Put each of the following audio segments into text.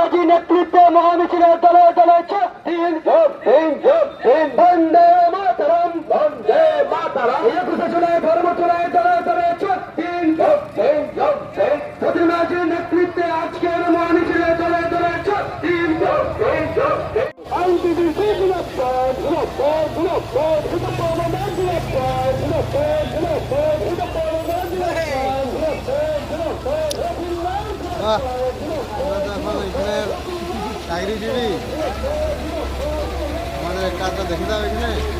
Buradaki netlikte muhamiciler dalay dalay çöp din. Çöp din, çöp din. Bande mataram. Bande mataram. Yakısacılar parmatulay dalay dalay çöp din. Çöp din, çöp din. Kadınacı netlikte açken muhamiciler dalay dalay çöp din. Çöp din, çöp din. Ay şey bizi sevdiler. Bloklar, bloklar, hıdapağlamlar bloklar. Bloklar, bloklar, hıdapağlamlar bloklar. Bloklar, bloklar, hıdapağlamlar bloklar. Ah. আমাদের কাজটা দেখে দাও এখানে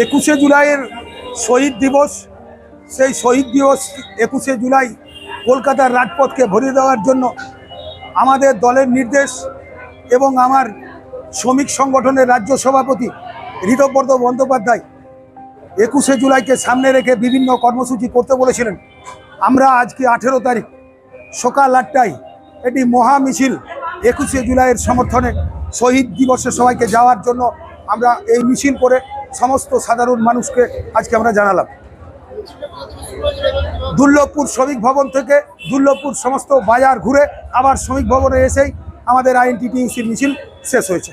একুশে জুলাইয়ের শহীদ দিবস, সেই শহীদ দিবস একুশে জুলাই কলকাতার রাজপথকে ভরিয়ে দেওয়ার জন্য আমাদের দলের নির্দেশ এবং আমার শ্রমিক সংগঠনের রাজ্য সভাপতি ঋতব্রত বন্দ্যোপাধ্যায় একুশে জুলাইকে সামনে রেখে বিভিন্ন কর্মসূচি করতে বলেছিলেন। আমরা আজকে আঠেরো তারিখ সকাল আটটায় এটি মহা মিছিল একুশে জুলাইয়ের সমর্থনে শহীদ দিবসে সবাইকে যাওয়ার জন্য আমরা এই মিছিল করে সমস্ত সাধারণ মানুষকে আজকে আমরা জানালাম। দুর্লভপুর শ্রমিক ভবন থেকে দুর্লভপুর সমস্ত বাজার ঘুরে আবার শ্রমিক ভবনে এসেই আমাদের আইএনটিটিউসির মিছিল শেষ হয়েছে।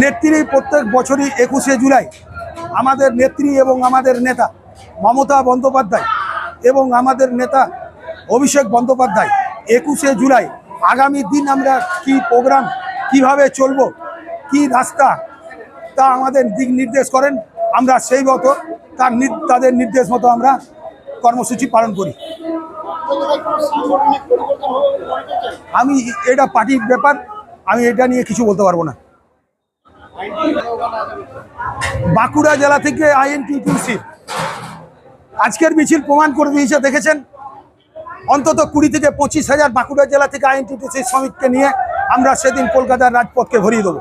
নেত্রী প্রত্যেক বছরই একুশে জুলাই আমাদের নেত্রী এবং আমাদের নেতা মমতা বন্দ্যোপাধ্যায় এবং আমাদের নেতা অভিষেক বন্দ্যোপাধ্যায় একুশে জুলাই আগামী দিন আমরা কি প্রোগ্রাম, কীভাবে চলব, কি রাস্তা তা আমাদের দিক নির্দেশ করেন, আমরা সেই মতো তার তাদের নির্দেশ মতো আমরা কর্মসূচি পালন করি। আমি এটা পার্টির ব্যাপার, আমি এটা নিয়ে কিছু বলতে পারব না। বাঁকুড়া জেলা থেকে আইএনটিটিউসি আজকের মিছিল প্রমাণ করে দিয়েছে, দেখেছেন? অন্তত কুড়ি থেকে পঁচিশ হাজার বাঁকুড়া জেলা থেকে আইএনটিটিসি শ্রমিককে নিয়ে আমরা সেদিন কলকাতার রাজপথকে ভরিয়ে দেবো।